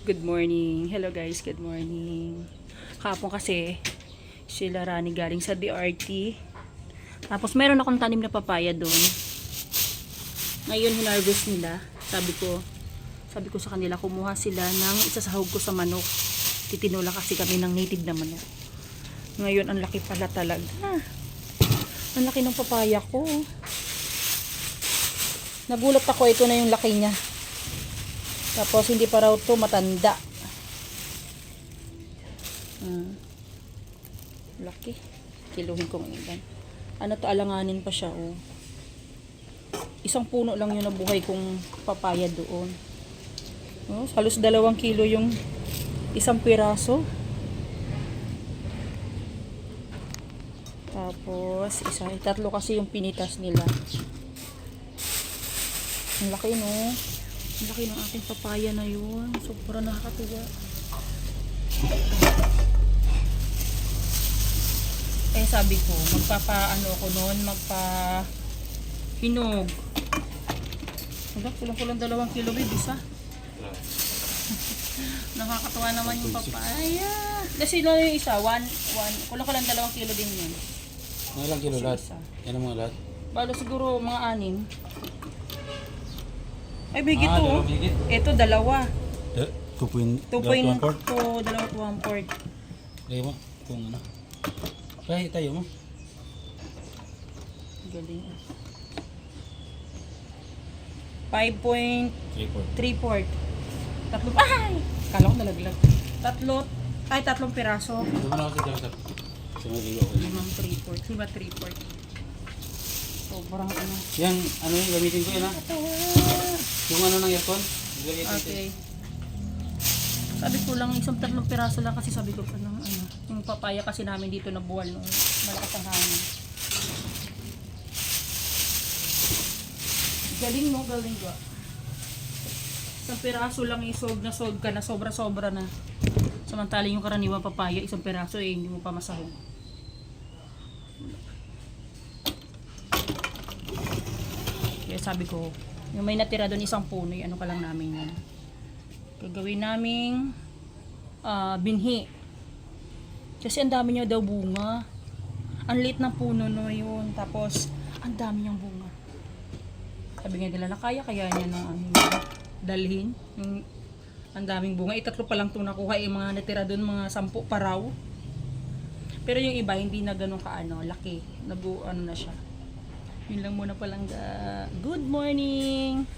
Good morning. Hello guys, good morning. Kapon kasi sila Rani galing sa DRT. Tapos meron akong tanim na papaya doon. Ngayon hinarvest nila. Sabi ko, sabi ko sa kanila kumuha sila ng isasahog ko sa manok. Titinula kasi kami ng native na manok. Ngayon ang laki pala talaga. Ang laki ng papaya ko. Nagulat ako ito na yung laki niya. Tapos hindi pa raw to matanda. Hmm. Laki. Kiluhin kong ilan. Ano to alanganin pa siya oh. Isang puno lang yung nabuhay kong papaya doon. Oh, halos dalawang kilo yung isang piraso. Tapos, isa, tatlo kasi yung pinitas nila. Ang laki no. Laki ng ating papaya na yun. Sobrang nakakatuwa. Eh sabi ko, magpapa ano ko noon, magpa hinog. Hanggang kulang-kulang dalawang kilo babe, isa. Nakakatuwa naman yung papaya. Kasi lang yung isa, one, one, kulang-kulang dalawang kilo din yun. Ilang kilo lahat? Yan ang mga lahat? Balo siguro mga anim. Ay, bigit Ah, to. dalawang bigit. Ito, dalawa. 2.2 2.2, dalawa to one port. Kaya mo, kung ano. Kaya tayo mo. Galing. 5.3 3 port. Tatlo, ay! Kala ko nalaglag. Tatlo, ay tatlong piraso. Ito na dyan sa sa mga ligo ko. Limang 3 port. Lima 3 port. Sobrang ano. Yan, ano yung gamitin ko yun ha? Katawa. Yung ano ng aircon? Okay. Sabi ko lang, isang tatlong piraso lang kasi sabi ko pa ng ano, yung papaya kasi namin dito na buwal nung malakas ang hangin. Galing mo, galing ka. Isang piraso lang isog na sog ka na sobra-sobra na. Samantalang yung karaniwang papaya, isang piraso eh, hindi mo pa masahog. Kaya sabi ko, yung may natira doon isang puno, yung ano ka lang namin yan. Gagawin naming ah, binhi. Kasi ang dami niya daw bunga. Ang liit ng puno no yun. Tapos, ang dami niyang bunga. Sabi nga nila na kaya, niya na ano, dalhin. Yung, ang daming bunga. Itatlo pa lang ito nakuha. Yung mga natira doon, mga sampu pa raw. Pero yung iba, hindi na ganun kaano, laki. Nagu, ano na siya. Yun lang muna palang. Good morning!